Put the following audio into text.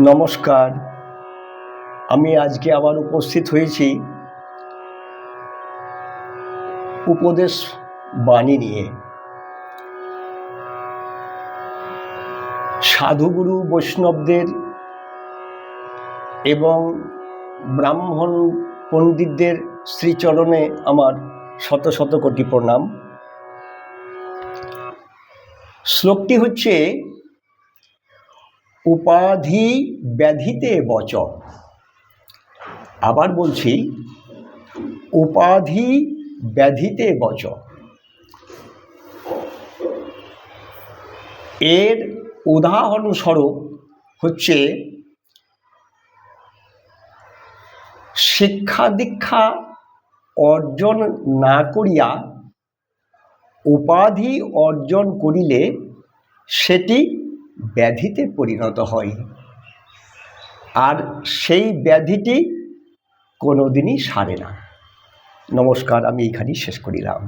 নমস্কার। আমি আজকে আবার উপস্থিত হয়েছি উপদেশ বাণী নিয়ে। সাধুগুরু বৈষ্ণবদের এবং ব্রাহ্মণ পণ্ডিতদের শ্রীচরণে আমার শত শত কোটি প্রণাম। শ্লোকটি হচ্ছে উপাধি ব্যাধিতে বচ আবার বলছি, উপাধি ব্যাধিতে বচ এর উদাহরণস্বরূপ হচ্ছে, শিক্ষা দীক্ষা অর্জন না করিয়া উপাধি অর্জন করিলে সেটি ব্যাধিতে পরিণত হয়। আর সেই ব্যাধিটি কোনোদিনই সারে না। নমস্কার আমি এখানেই শেষ করিলাম।